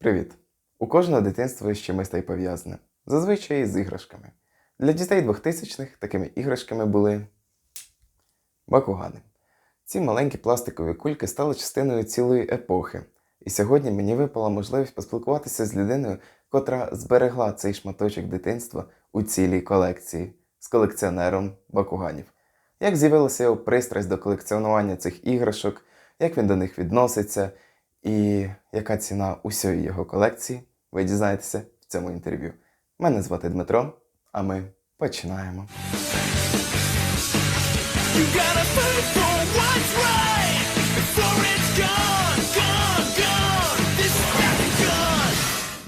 Привіт! У кожного дитинство з чимось та й пов'язане. Зазвичай з іграшками. Для дітей 2000-х такими іграшками були бакугани. Ці маленькі пластикові кульки стали частиною цілої епохи. І сьогодні мені випала можливість поспілкуватися з людиною, котра зберегла цей шматочок дитинства у цілій колекції з колекціонером бакуганів. Як з'явилася його пристрасть до колекціонування цих іграшок, як він до них відноситься, і яка ціна усієї його колекції, ви дізнаєтеся в цьому інтерв'ю. Мене звати Дмитро, а ми починаємо.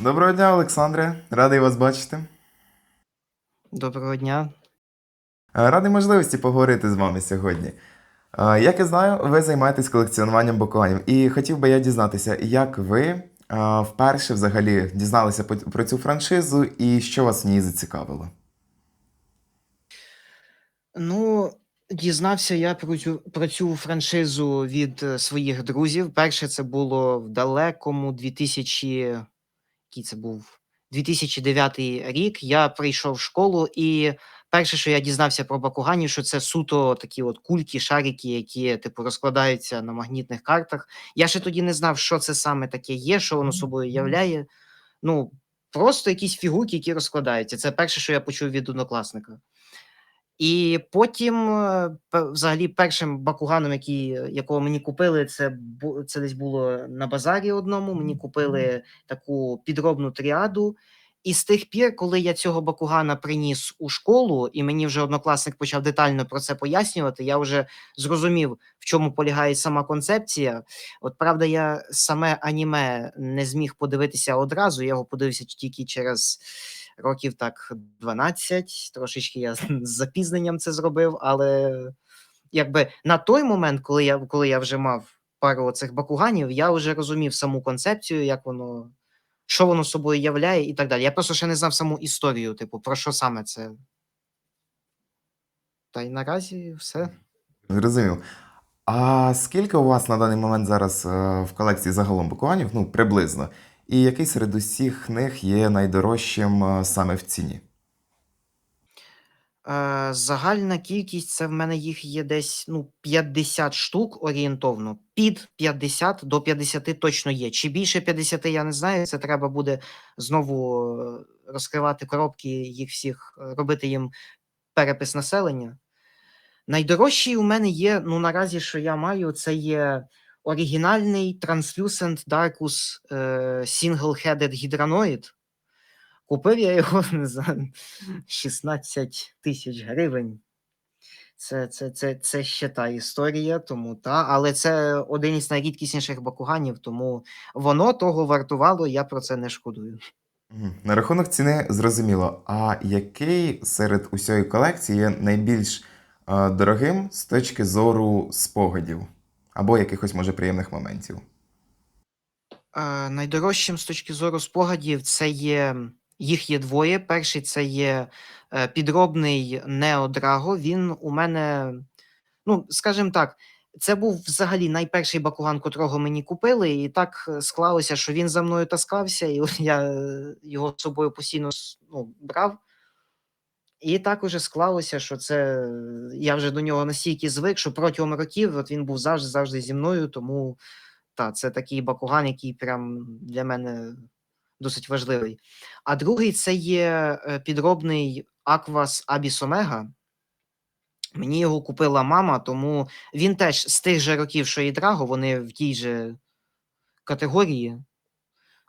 Доброго дня, Олександре! Радий вас бачити. Доброго дня. Радий можливості поговорити з вами сьогодні. Як я знаю, ви займаєтесь колекціонуванням бакуганів, і хотів би я дізнатися, як ви вперше взагалі дізналися про цю франшизу і що вас в ній зацікавило. Ну, дізнався я про цю, про цю франшизу від е, своїх друзів. Перше це було в далекому 2000... Який це був? 2009 рік. Я прийшов в школу, і перше, що я дізнався про бакуганів, що це суто такі от кульки, шарики, які типу розкладаються на магнітних картах. Я ще тоді не знав, що це саме таке є, що воно собою являє. Ну, просто якісь фігурки, які розкладаються. Це перше, що я почув від однокласника. І потім, е, взагалі, першим бакуганом, який, якого мені купили, це, це десь було на базарі одному. Мені купили таку підробну тріаду. І з тих пір, коли я цього бакугана приніс у школу, і мені вже однокласник почав детально про це пояснювати, я вже зрозумів, в чому полягає сама концепція. От правда, я саме аніме не зміг подивитися одразу. Я його подивився тільки через років так 12. Трошечки я з запізненням це зробив, але якби на той момент, коли я, коли я вже мав пару цих бакуганів, я вже розумів саму концепцію, як воно, що воно собою являє і так далі. Я просто ще не знав саму історію, типу, про що саме це. Та й наразі все. Зрозумів. А скільки у вас на даний момент зараз е, в колекції загалом бакуганів? Ну, приблизно. І який серед усіх них є найдорожчим е, саме в ціні? Е, загальна кількість це в мене їх є десь ну, 50 штук орієнтовно. Під 50 до 50 точно є. Чи більше 50 я не знаю. Це треба буде знову е, розкривати коробки, їх всіх е, робити їм перепис населення. Найдорожчий у мене є, ну наразі, що я маю, це є оригінальний Translucent Darkus е, Single-Headed Hydronoid. Купив я його за 16 тисяч гривень. Це, це, це, це ще та історія, тому та, але це один із найрідкісніших бакуганів, тому воно того вартувало, я про це не шкодую. На рахунок ціни зрозуміло. А який серед усієї колекції є найбільш е, дорогим з точки зору спогадів? Або якихось, може, приємних моментів? Е, найдорожчим з точки зору спогадів це є. Їх є двоє. Перший це є е, підробний Нео Драго. Він у мене, ну, скажімо так, це був взагалі найперший бакуган, котрого мені купили, і так е, склалося, що він за мною таскався, і я е, його з собою постійно ну, брав. І так уже склалося, що це я вже до нього настільки звик, що протягом років от він був завжди завжди зі мною. Тому та, це такий бакуган, який прям для мене досить важливий. А другий це є е, підробний Aquas Abyss Omega. Мені його купила мама, тому він теж з тих же років, що і Драго, вони в тій же категорії.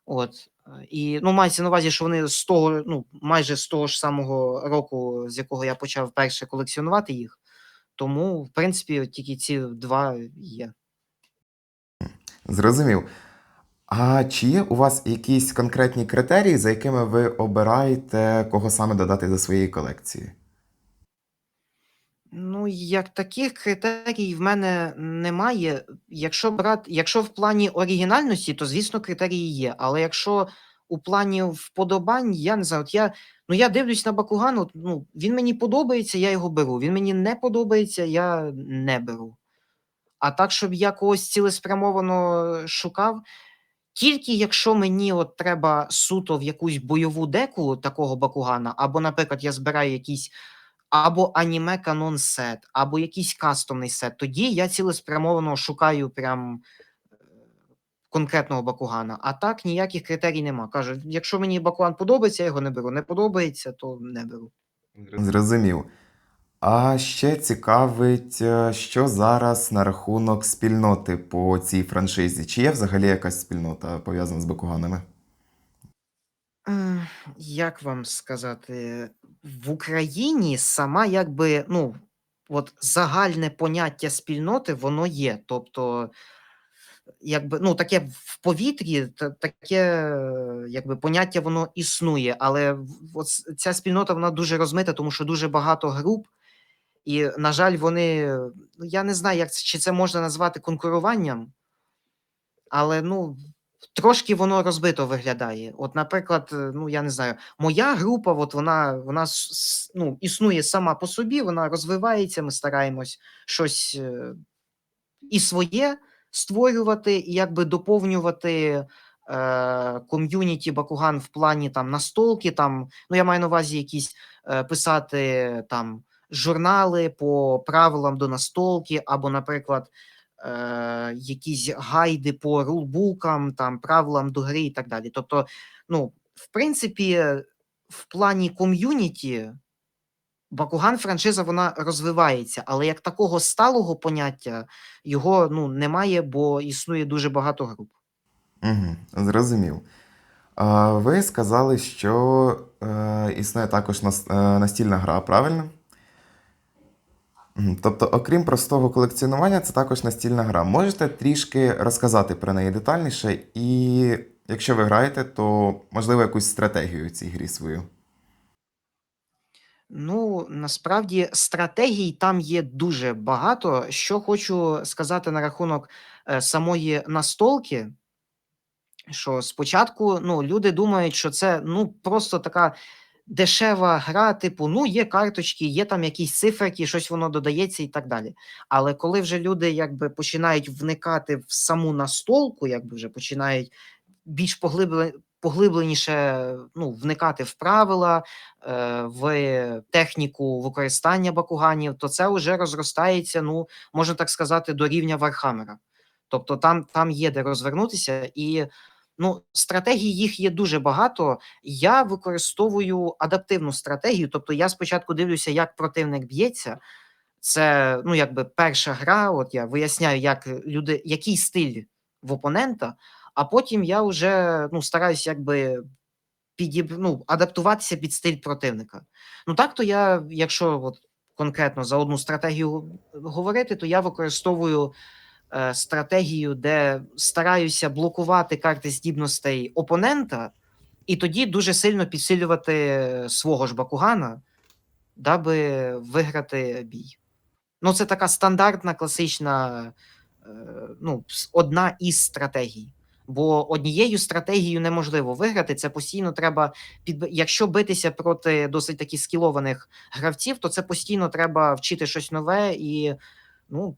От. І ну, мається на увазі, що вони з того, ну, майже з того ж самого року, з якого я почав перше колекціонувати їх. Тому, в принципі, тільки ці два є. Зрозумів. А чи є у вас якісь конкретні критерії, за якими ви обираєте, кого саме додати до своєї колекції? Ну, як таких критерій в мене немає. Якщо брати, якщо в плані оригінальності, то звісно критерії є. Але якщо у плані вподобань, я не знаю, от я, ну я дивлюсь на Бакуган, от, ну, він мені подобається, я його беру. Він мені не подобається, я не беру. А так, щоб я когось цілеспрямовано шукав, Тільки якщо мені от треба суто в якусь бойову деку такого Бакугана, або, наприклад, я збираю якийсь або аніме канон сет, або якийсь кастомний сет, тоді я цілеспрямовано шукаю прям е, конкретного Бакугана. А так ніяких критерій нема. Кажу, якщо мені Бакуган подобається, я його не беру. Не подобається, то не беру. Зрозумів. А ще цікавить, е, що зараз на рахунок спільноти по цій франшизі. Чи є взагалі якась спільнота пов'язана з Бакуганами? Як вам сказати, в Україні сама якби, ну, от загальне поняття спільноти, воно є. Тобто, якби, ну, таке в повітрі, та- таке якби, поняття воно існує, але от ця спільнота вона дуже розмита, тому що дуже багато груп, і, на жаль, вони, ну, я не знаю, як це, чи це можна назвати конкуруванням, але ну, трошки воно розбито виглядає. От, наприклад, ну я не знаю, моя група, от вона, вона ну, існує сама по собі, вона розвивається. Ми стараємось щось е, і своє створювати, і якби доповнювати. е, Ком'юніті Бакуган в плані там настолки, там, ну я маю на увазі якісь е, писати там журнали по правилам до настолки, або, наприклад, е, якісь гайди по рулбукам, там, правилам до гри і так далі. Тобто, ну, в принципі, в плані ком'юніті Бакуган франшиза вона розвивається, але як такого сталого поняття його ну, немає, бо існує дуже багато груп. Угу, зрозумів. Ви сказали, що е, існує також е, настільна гра, правильно? Тобто, окрім простого колекціонування, це також настільна гра. Можете трішки розказати про неї детальніше, і якщо ви граєте, то можливо якусь стратегію в цій грі свою. Ну, насправді стратегій там є дуже багато. Що хочу сказати на рахунок е, самої настолки, що спочатку ну, люди думають, що це ну, просто така дешева гра, типу, ну, є карточки, є там якісь циферки, щось воно додається і так далі. Але коли вже люди якби починають вникати в саму настолку, якби вже починають більш поглибле, поглибленіше ну, вникати в правила, е, в техніку використання бакуганів, то це вже розростається, ну, можна так сказати, до рівня Вархаммера. Тобто там, там є де розвернутися, і ну, стратегій їх є дуже багато. Я використовую адаптивну стратегію. Тобто, я спочатку дивлюся, як противник б'ється. Це ну, якби перша гра. От я виясняю, як люди, який стиль в опонента, а потім я вже ну, стараюся якби підіб... ну, адаптуватися під стиль противника. Ну так то я, якщо от конкретно за одну стратегію говорити, то я використовую стратегію, де стараюся блокувати карти здібностей опонента, і тоді дуже сильно підсилювати свого ж Бакугана, даби виграти бій. Ну, це така стандартна, класична, е, ну, одна із стратегій. Бо однією стратегією неможливо виграти. Це постійно треба під якщо битися проти досить таки скілованих гравців, то це постійно треба вчити щось нове і ну,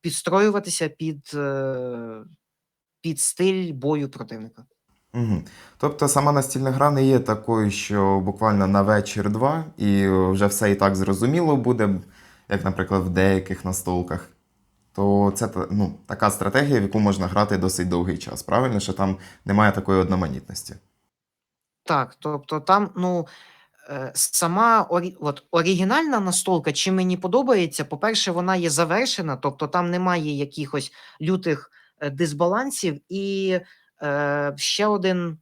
підстроюватися під, е, під стиль бою противника. Угу. Тобто сама настільна гра не є такою, що буквально на вечір-два, і вже все і так зрозуміло буде, як, наприклад, в деяких настолках. То це ну, така стратегія, в яку можна грати досить довгий час. Правильно, що там немає такої одноманітності. Так, тобто там, ну, сама орі... от, оригінальна настолка, чим мені подобається, по-перше, вона є завершена, тобто там немає якихось лютих е, дисбалансів. І е, ще один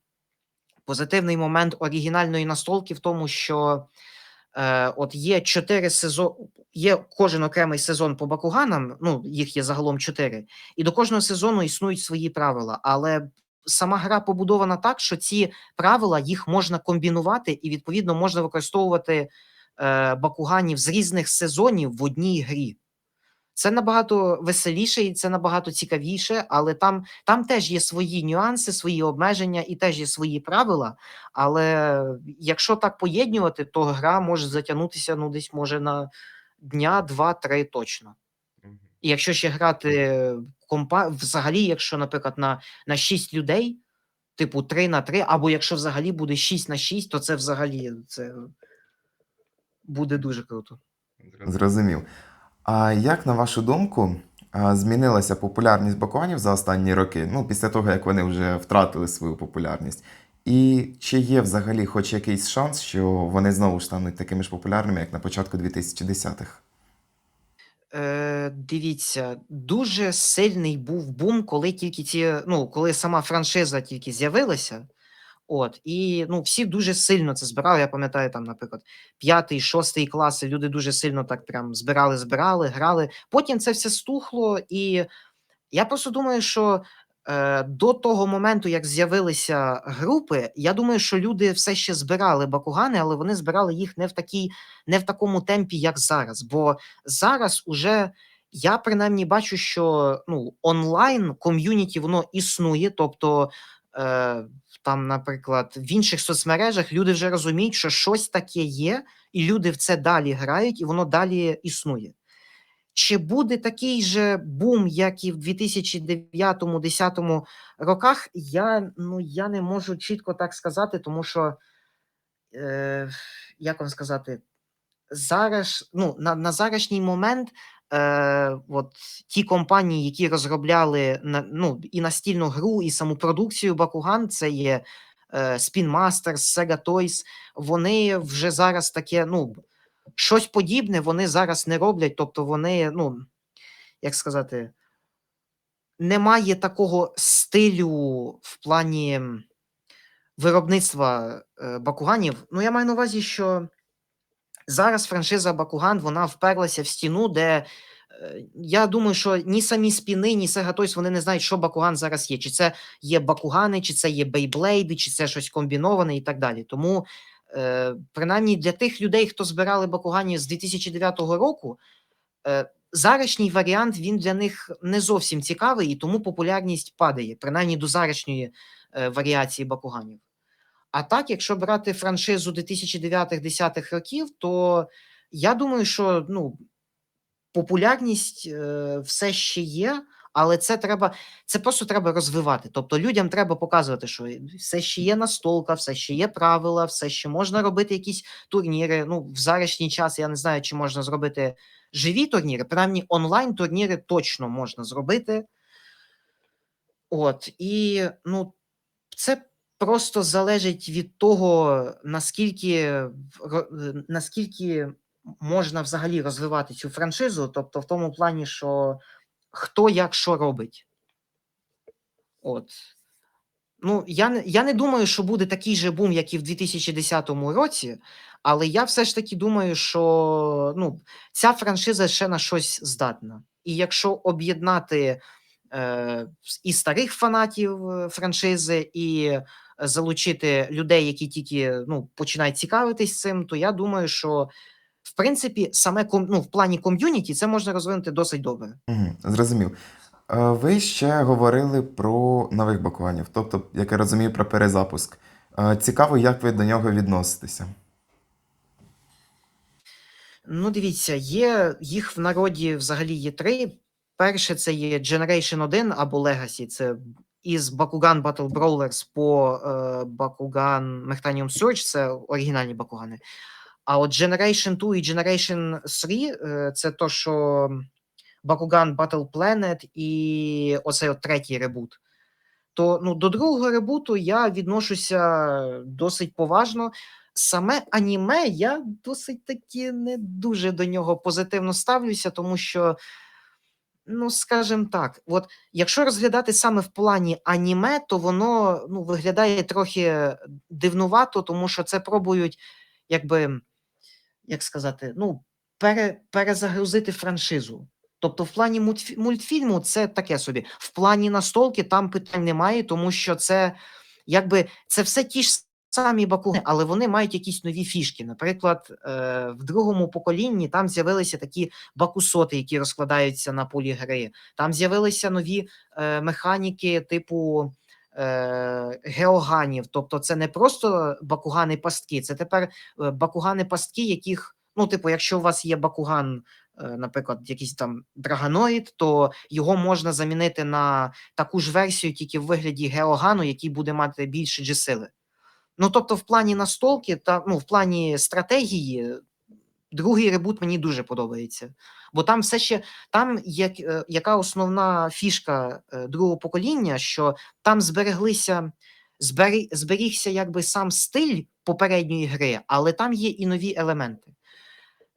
позитивний момент оригінальної настолки в тому, що е, от є чотири сезони, є кожен окремий сезон по Бакуганам, ну, їх є загалом чотири, і до кожного сезону існують свої правила, але сама гра побудована так, що ці правила їх можна комбінувати, і відповідно можна використовувати е, бакуганів з різних сезонів в одній грі. Це набагато веселіше і це набагато цікавіше, але там, там теж є свої нюанси, свої обмеження і теж є свої правила. Але якщо так поєднувати, то гра може затягнутися ну, десь може на дня, два-три точно. Якщо ще грати компа, взагалі, якщо, наприклад, на, на 6 людей, типу 3 на 3, або якщо взагалі буде 6 на 6, то це взагалі це буде дуже круто. Зрозумів. А як, на вашу думку, змінилася популярність бакуганів за останні роки, ну, після того, як вони вже втратили свою популярність? І чи є взагалі хоч якийсь шанс, що вони знову стануть такими ж популярними, як на початку 2010-х? Е, дивіться, дуже сильний був бум, коли тільки ці, ну, коли сама франшиза тільки з'явилася. От, і ну, всі дуже сильно це збирали. Я пам'ятаю, там, наприклад, п'ятий, шостий класи, люди дуже сильно так прям збирали, збирали, грали. Потім це все стухло, і я просто думаю, що до того моменту, як з'явилися групи, я думаю, що люди все ще збирали бакугани, але вони збирали їх не в такій, не в такому темпі, як зараз. Бо зараз уже я принаймні бачу, що ну, онлайн ком'юніті воно існує, тобто. Е, там, наприклад, в інших соцмережах люди вже розуміють, що щось таке є, і люди в це далі грають, і воно далі існує. Чи буде такий же бум, як і в 2009-2010 роках, я, ну, я не можу чітко так сказати, тому що, е, як вам сказати, зараз, ну, на, на зарашній момент е, от, ті компанії, які розробляли на, ну, і настільну гру, і саму продукцію Бакуган, це є е, Spin Masters, Sega Toys, вони вже зараз таке, ну, щось подібне вони зараз не роблять. Тобто вони, ну, як сказати, немає такого стилю в плані виробництва е, бакуганів. Ну, я маю на увазі, що зараз франшиза Бакуган вона вперлася в стіну, де е, я думаю, що ні самі спіни, ні Toys, вони не знають, що Бакуган зараз є. Чи це є Бакугани, чи це є Бейблейди, чи це щось комбіноване і так далі. Тому, принаймні, для тих людей, хто збирали Бакуганів з 2009 року, е, зарашній варіант він для них не зовсім цікавий, і тому популярність падає, принаймні до зарашньої е, варіації Бакуганів. А так, якщо брати франшизу 2009-10 років, то я думаю, що ну, популярність е, все ще є, але це треба, це просто треба розвивати. Тобто людям треба показувати, що все ще є настолка, все ще є правила, все ще можна робити якісь турніри. Ну, в зарашній час я не знаю, чи можна зробити живі турніри, принаймні онлайн турніри точно можна зробити. От, і ну, це просто залежить від того, наскільки, наскільки можна взагалі розвивати цю франшизу, тобто в тому плані, що хто як що робить. От. Ну, я я не думаю, що буде такий же бум, як і в 2010 році, але я все ж таки думаю, що ну, ця франшиза ще на щось здатна. І якщо об'єднати е, і старих фанатів е, франшизи, і залучити людей, які тільки ну, починають цікавитись цим, то я думаю, що в принципі саме ком, ну, в плані ком'юніті це можна розвинути досить добре. Угу, зрозумів. Е, Ви ще говорили про нових бакуганів, тобто, як я розумію, про перезапуск. Е, Цікаво, як ви до нього відноситеся. Ну, дивіться, є їх в народі взагалі є три. Перше це є Generation 1 або Legacy. Це із Bakugan Battle Brawlers по е, Bakugan Mechtanium Surge, це оригінальні Бакугани. А от Generation 2 і Generation 3 е, це то, що Bakugan Battle Planet і оцей от третій ребут. То ну, до другого ребуту я відношуся досить поважно. Саме аніме я досить таки не дуже до нього позитивно ставлюся, тому що, ну, скажімо так, от якщо розглядати саме в плані аніме, то воно ну, виглядає трохи дивнувато, тому що це пробують, якби, як сказати, ну, пере, перезагрузити франшизу. Тобто, в плані мультфі- мультфільму це таке собі. В плані настолки там питань немає, тому що це якби це все ті ж самі бакугани, але вони мають якісь нові фішки. Наприклад, е, в другому поколінні там з'явилися такі бакусоти, які розкладаються на полі гри. Там з'явилися нові е, механіки, типу. Е, Геоганів, тобто це не просто бакугани пастки, це тепер е, бакугани пастки, яких Ну, типу, якщо у вас є Бакуган, е, наприклад, якийсь там драгоноїд, то його можна замінити на таку ж версію, тільки в вигляді Геогану, який буде мати більше G-сили. Ну, тобто, в плані настолки та ну, в плані стратегії, другий ребут мені дуже подобається. Бо там все ще там як, е, яка основна фішка е, другого покоління, що там збереглися, збері, зберігся якби сам стиль попередньої гри, але там є і нові елементи.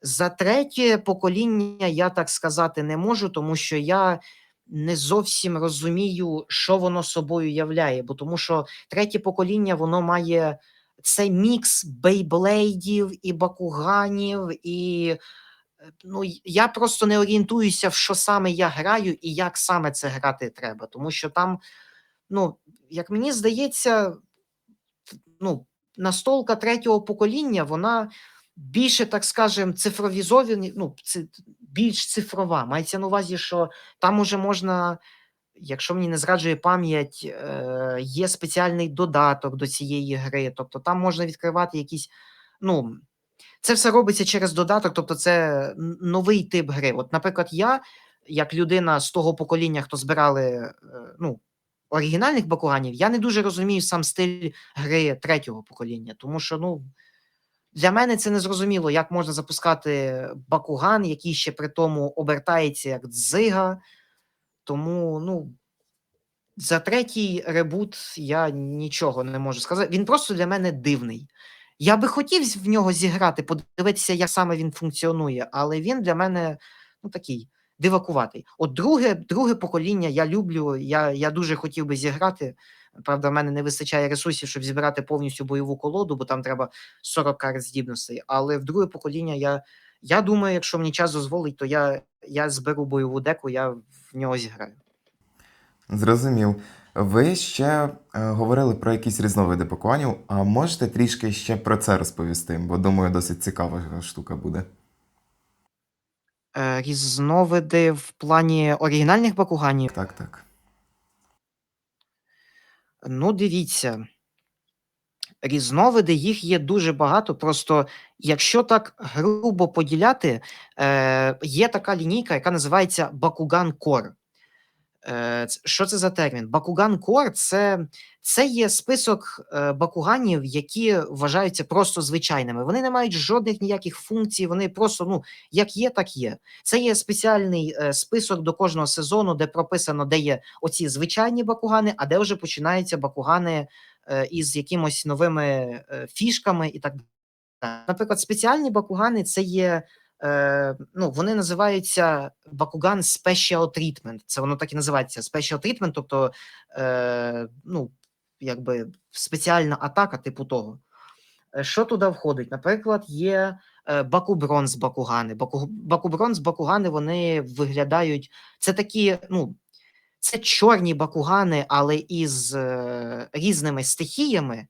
За третє покоління я так сказати не можу, тому що я не зовсім розумію, що воно собою являє. Бо тому що третє покоління воно має це мікс бейблейдів і бакуганів, і е, ну, я просто не орієнтуюся, в що саме я граю і як саме це грати треба. Тому що там, ну, як мені здається, ну, настолка третього покоління, вона більше, так скажем, цифровізовані, ну, більш цифрова. Мається на увазі, що там уже можна, якщо мені не зраджує пам'ять, е, є спеціальний додаток до цієї гри. Тобто там можна відкривати якісь. Ну, це все робиться через додаток, тобто це новий тип гри. От, наприклад, я, як людина з того покоління, хто збирали е, ну, оригінальних бакуганів, я не дуже розумію сам стиль гри третього покоління, тому що ну, для мене це не зрозуміло, як можна запускати бакуган, який ще при тому обертається як дзига. Тому, ну, за третій ребут я нічого не можу сказати. Він просто для мене дивний. Я би хотів в нього зіграти, подивитися, як саме він функціонує, але він для мене ну, такий дивакуватий. От друге, друге покоління я люблю, я, я дуже хотів би зіграти. Правда, в мене не вистачає ресурсів, щоб зібрати повністю бойову колоду, бо там треба 40 карт здібностей. Але в друге покоління я, я думаю, якщо мені час дозволить, то я, я зберу бойову деку, я в нього зіграю. Зрозумів. Ви ще е, говорили про якісь різновиди пакуванів, а можете трішки ще про це розповісти, бо думаю, досить цікава штука буде. Е, різновиди в плані оригінальних бакуганів. Так, так. Ну, дивіться. Різновиди їх є дуже багато. Просто якщо так грубо поділяти, е, є така лінійка, яка називається Бакуган Кор. Е, що це за термін? Бакуган Кор це, це є список е, бакуганів, які вважаються просто звичайними. Вони не мають жодних ніяких функцій, вони просто ну, як є, так є. Це є спеціальний е, список до кожного сезону, де прописано, де є оці звичайні бакугани, а де вже починаються бакугани із якимось новими е, фішками і так далі. Наприклад, спеціальні бакугани це є. Е, ну, вони називаються Бакуган Special Treatment. Це воно так і називається Special Treatment, тобто е, ну, якби спеціальна атака типу того. Е, Що туди входить? Наприклад, є е, Бакубронз Бакугани. Баку, Бакубронз Бакугани вони виглядають. Це такі, ну, це чорні бакугани, але із е, різними стихіями,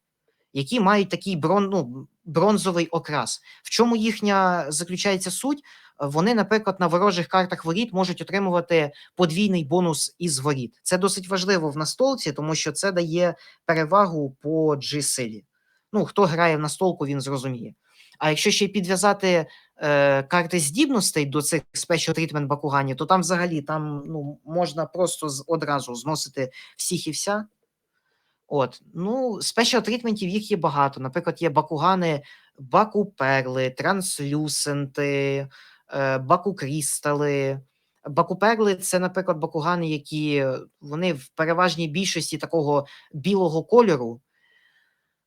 які мають такий брон, ну, бронзовий окрас. В чому їхня заключається суть? Вони, наприклад, на ворожих картах воріт можуть отримувати подвійний бонус із воріт. Це досить важливо в настолці, тому що це дає перевагу по G-силі. Ну, хто грає в настолку, він зрозуміє. А якщо ще й підв'язати е, карти здібностей до цих Special Treatment бакуганів, то там взагалі там ну, можна просто з, одразу зносити всіх і вся. От, ну, спешл трітментів їх є багато. Наприклад, є бакугани, баку перли, транслюсенти, е, баку крістали. Це, наприклад, бакугани, які е, вони в переважній більшості такого білого кольору.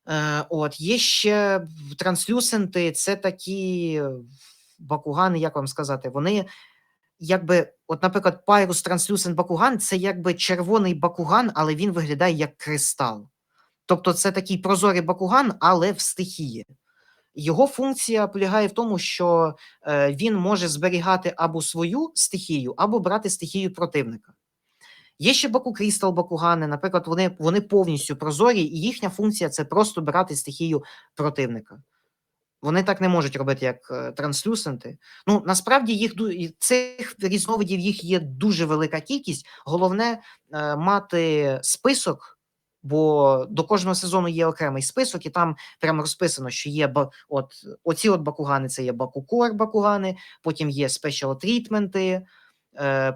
Е, от, є ще транслюсенти, це такі е, бакугани, як вам сказати, вони якби, от, наприклад, Pyrus Translucent Бакуган це якби червоний бакуган, але він виглядає як кристал. Тобто це такий прозорий бакуган, але в стихії. Його функція полягає в тому, що е, він може зберігати або свою стихію, або брати стихію противника. Є ще Баку Крістал Бакугани, наприклад, вони, вони повністю прозорі, і їхня функція це просто брати стихію противника. Вони так не можуть робити, як е, транслюсенти. Ну, насправді їх цих різновидів їх є дуже велика кількість. Головне е, мати список Бо до кожного сезону є окремий список, і там прямо розписано, що є от оці от бакугани, це є бакукор бакугани, потім є спешіал трітменти,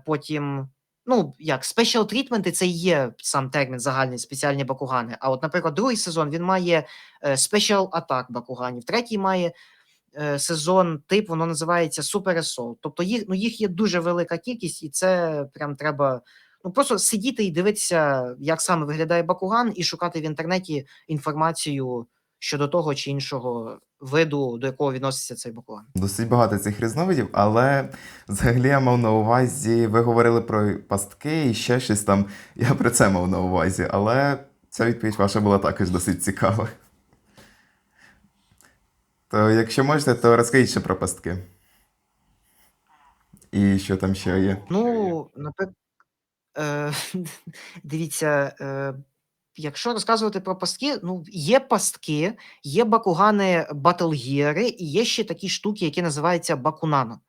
потім. Ну, як спешіал трітменти це є сам термін загальний спеціальні бакугани. А от, наприклад, другий сезон він має спешіал атак бакуганів, третій має е, сезон тип, воно називається Super Assault. Тобто їх, ну, їх є дуже велика кількість, і це прям треба ну, просто сидіти і дивитися, як саме виглядає бакуган, і шукати в інтернеті інформацію щодо того чи іншого виду, до якого відноситься цей бакуган. Досить багато цих різновидів, але взагалі я мав на увазі, ви говорили про пастки і ще щось там. Я про це мав на увазі, але ця відповідь ваша була також досить цікава. То якщо можете, то розкажіть ще про пастки. І що там ще є? Ну, наприклад, е, дивіться, е, якщо розказувати про пастки, ну, є пастки, є бакугани батлгіри, і є ще такі штуки, які називаються бакунано.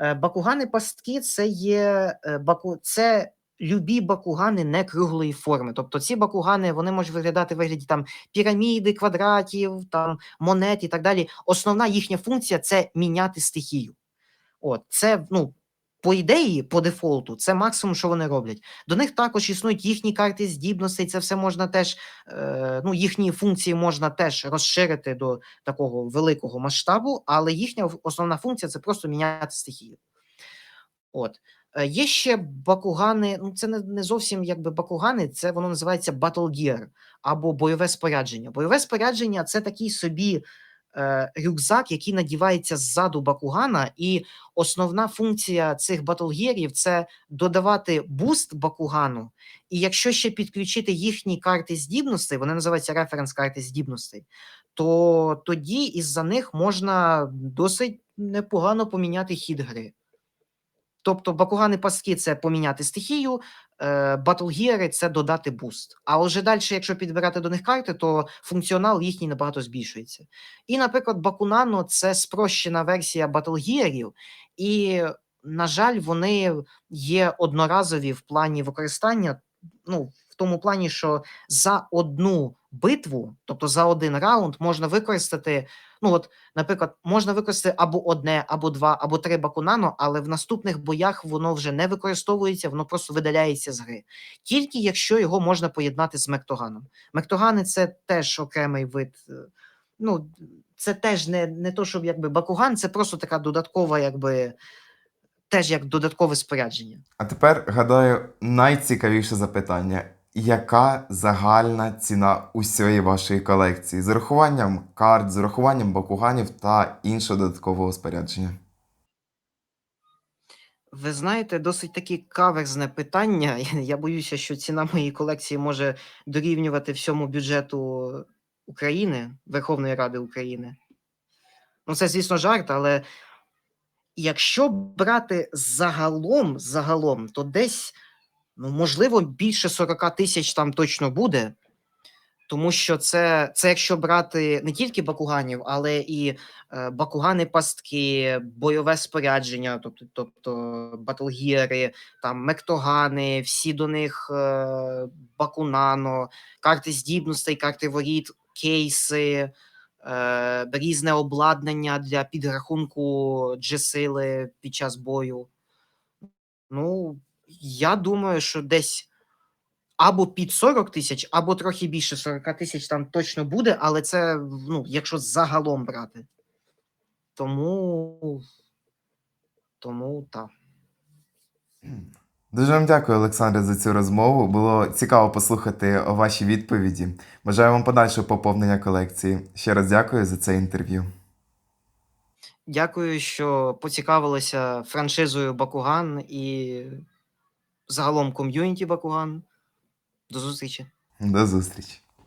Е, Бакугани пастки це є е, баку, це любі бакугани не круглої форми. Тобто ці бакугани вони можуть виглядати в вигляді там піраміди, квадратів, там монет і так далі. Основна їхня функція це міняти стихію. От це ну. По ідеї, по дефолту, це максимум, що вони роблять. До них також існують їхні карти здібностей. Це все можна теж, е, ну їхні функції можна теж розширити до такого великого масштабу, але їхня основна функція це просто міняти стихію. От. Е, Є ще бакугани, ну це не, не зовсім якби бакугани, це воно називається Battle Gear або бойове спорядження. Бойове спорядження це такий собі рюкзак, який надівається ззаду бакугана, і основна функція цих батлгірів це додавати буст бакугану. І якщо ще підключити їхні карти здібностей, вони називаються референс карти здібностей, то тоді із-за них можна досить непогано поміняти хід гри. Тобто бакугани паски це поміняти стихію, е, батлгіри це додати буст. А вже далі, якщо підбирати до них карти, то функціонал їхній набагато збільшується. І, наприклад, Бакунано це спрощена версія батлгіерів, і, на жаль, вони є одноразові в плані використання. Ну, в тому плані, що за одну битву, тобто за один раунд, можна використати. Ну, от, наприклад, можна використати або одне, або два, або три бакунано, але в наступних боях воно вже не використовується, воно просто видаляється з гри. Тільки якщо його можна поєднати з мектоганом. Мектогани це теж окремий вид. е, Ну, це теж не, не то, щоб якби бакуган, це просто така додаткова, якби теж як додаткове спорядження. А тепер гадаю, найцікавіше запитання: яка загальна ціна усієї вашої колекції з урахуванням карт, з урахуванням бакуганів та іншого додаткового спорядження? Ви знаєте, досить таке каверзне питання. Я боюся, що ціна моєї колекції може дорівнювати всьому бюджету України, Верховної Ради України. Ну, це, звісно, жарт, але якщо брати загалом, загалом, то десь, ну, можливо, більше 40 тисяч там точно буде. Тому що це, це якщо брати не тільки бакуганів, але і е, бакугани пастки, бойове спорядження, тобто, тобто батлгіри, там мектогани, всі до них е, бакунано, карти здібностей, карти воріт, кейси, е, різне обладнання для підрахунку джесили під час бою. Ну, я думаю, що десь або під 40 тисяч, або трохи більше 40 тисяч там точно буде, але це, ну, якщо загалом брати. Тому. Тому так. Дуже вам дякую, Олександре, за цю розмову. Було цікаво послухати ваші відповіді. Бажаю вам подальшого поповнення колекції. Ще раз дякую за це інтерв'ю. Дякую, що поцікавилися франшизою Бакуган і загалом ком'юніті Бакуган. До зустрічі. До зустрічі.